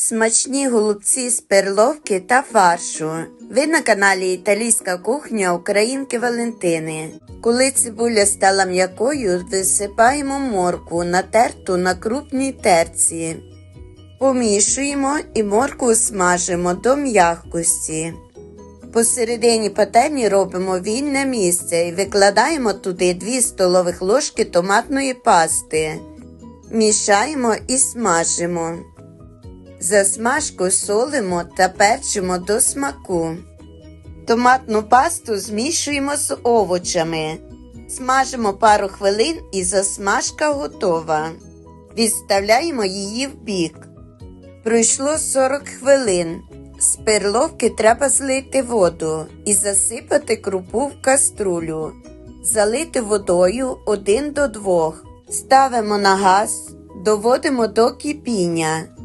Смачні голубці з перловки та фаршу. Ви на каналі Італійська кухня Українки Валентини. Коли цибуля стала м'якою, висипаємо морку, натерту на крупній терці. Помішуємо і морку смажимо до м'якості. Посередині пательні робимо вільне місце і викладаємо туди 2 столових ложки томатної пасти. Мішаємо і смажимо. Засмажку солимо та перчимо до смаку. Томатну пасту змішуємо з овочами. Смажимо пару хвилин і засмажка готова. Відставляємо її в бік. Пройшло 40 хвилин. З перловки треба злити воду і засипати крупу в каструлю. Залити водою 1 до 2. Ставимо на газ, доводимо до кипіння.